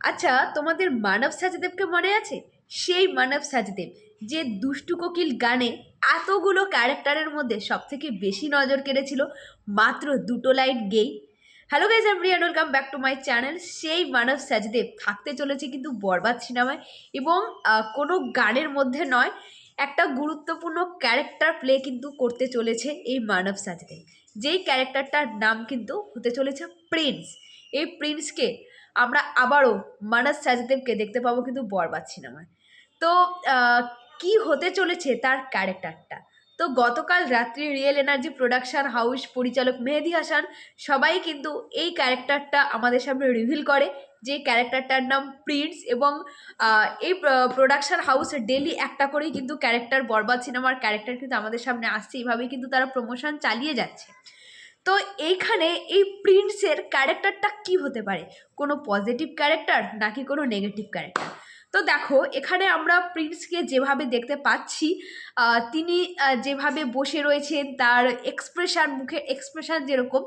আচ্ছা তোমাদের মানব সাজদেবকে মনে আছে? সেই মানব সাজদেব, যে দুষ্টু কোকিল গানে এতগুলো ক্যারেক্টারের মধ্যে সবথেকে বেশি নজর কেড়েছিল, মাত্র দুটো line গেই। Hello guys I'm Riyan welcome back to my channel সেই মানব সাজদেব থাকতে চলেছে কিন্তু বরবাদ সিনেমায় এবং কোনো গানের মধ্যে নয়, একটা গুরুত্বপূর্ণ ক্যারেক্টার প্লে কিন্তু করতে চলেছে এই মানব সাজদেব। যেই ক্যারেক্টারটার নাম কিন্তু হতে চলেছে প্রিন্স। এই প্রিন্সকে আমরা আবারও মানস সাজদেবকে দেখতে পাবো কিন্তু বরবাদ সিনেমায়। তো কি হতে চলেছে তার ক্যারেক্টারটা? তো গতকাল রাত্রি রিয়েল এনার্জি প্রোডাকশান হাউস পরিচালক মেহেদি হাসান সবাই কিন্তু এই ক্যারেক্টারটা আমাদের সামনে রিভিল করে যে ক্যারেক্টারটার নাম প্রিন্স এবং এই প্রোডাকশান হাউস ডেলি একটা করেই কিন্তু ক্যারেক্টার বরবাদ সিনেমার ক্যারেক্টার কিন্তু আমাদের সামনে আসছে। এইভাবেই কিন্তু তারা প্রমোশন চালিয়ে যাচ্ছে। তো এইখানে এই প্রিন্সের ক্যারেক্টারটা কি হতে পারে? কোনো পজিটিভ ক্যারেক্টার নাকি কোনো নেগেটিভ ক্যারেক্টার তো দেখো, এখানে আমরা প্রিন্সকে যেভাবে দেখতে পাচ্ছি তিনি যেভাবে বসে রয়েছেন, তার এক্সপ্রেশন মুখের এক্সপ্রেশন যেরকম,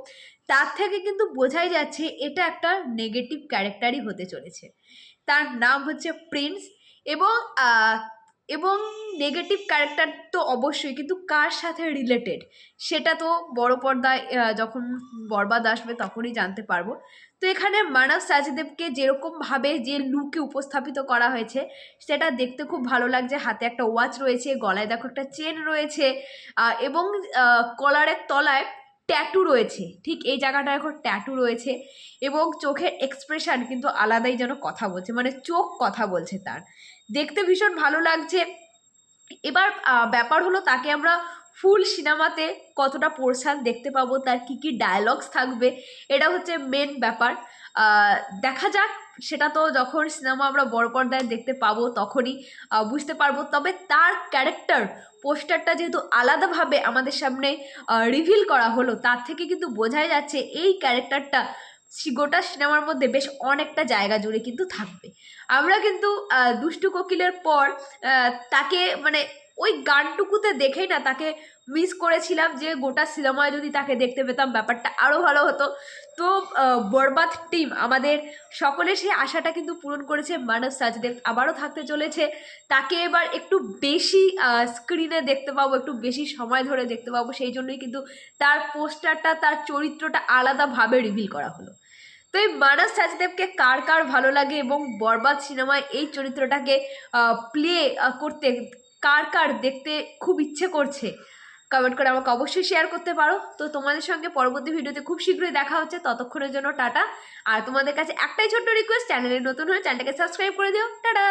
তার থেকে কিন্তু বোঝাই যাচ্ছে এটা একটা নেগেটিভ ক্যারেক্টারই হতে চলেছে। তার নাম হচ্ছে প্রিন্স এবং এবং নেগেটিভ ক্যারেক্টার তো অবশ্যই, কিন্তু কার সাথে রিলেটেড সেটা তো বড় পর্দায় যখন বরবাদ আসবে তখনই জানতে পারব। তো এখানে মানব সাজদেবকে যেরকমভাবে যে লুকে উপস্থাপিত করা হয়েছে, সেটা দেখতে খুব ভালো লাগছে। হাতে একটা ওয়াচ রয়েছে, গলায় দেখো একটা চেন রয়েছে এবং কলারের তলায় ট্যাটু রয়েছে। ঠিক এই জায়গাটা এখন ট্যাটু রয়েছে এবং চোখের এক্সপ্রেশন কিন্তু আলাদাই যেন কথা বলছে মানে চোখ কথা বলছে তার। দেখতে ভীষণ ভালো লাগছে। এবার ব্যাপার হলো তাকে আমরা ফুল সিনেমাতে কতটা পোর্শান দেখতে পাবো, তার কি কি ডায়লগস থাকবে, এটা হচ্ছে মেন ব্যাপার। দেখা যাক, সেটা তো যখন সিনেমা আমরা বড় পর্দায় দেখতে পাবো তখনই বুঝতে পারব। তবে তার ক্যারেক্টার পোস্টারটা যেহেতু আলাদাভাবে আমাদের সামনে রিভিল করা হলো, তার থেকে কিন্তু বোঝাই যাচ্ছে এই ক্যারেক্টারটা গোটা সিনেমার মধ্যে বেশ অনেকটা জায়গা জুড়ে কিন্তু থাকবে। আমরা কিন্তু দুষ্টু কোকিলের পর তাকে মানে ওই গানটুকুতে দেখেই না তাকে মিস করেছিলাম যে গোটা সিনেমায় যদি তাকে দেখতে পেতাম, ব্যাপারটা আরও ভালো হতো। তো বরবাদ টিম আমাদের সকলের সেই আশাটা কিন্তু পূরণ করেছে মানব সাজদেব আবারও থাকতে চলেছে। তাকে এবার একটু বেশি স্ক্রিনে দেখতে পাবো, একটু বেশি সময় ধরে দেখতে পাবো। সেই জন্যই কিন্তু তার পোস্টারটা, তার চরিত্রটা আলাদাভাবে রিভিল করা হলো। তো এই মানস সাজদেবকে কার কার ভালো লাগে এবং বরবাদ সিনেমায় এই চরিত্রটাকে প্লে করতে কার কার দেখতে খুব ইচ্ছে করছে কমেন্ট করে আমাকে অবশ্যই শেয়ার করতে পারো। তো তোমাদের সঙ্গে পরবর্তী ভিডিওতে খুব শীঘ্রই দেখা হচ্ছে, ততক্ষণের জন্য টাটা। আর তোমাদের কাছে একটাই ছোট্ট রিকোয়েস্ট চ্যানেলে নতুন হয়ে চ্যানেলটাকে সাবস্ক্রাইব করে দিও। টাটা!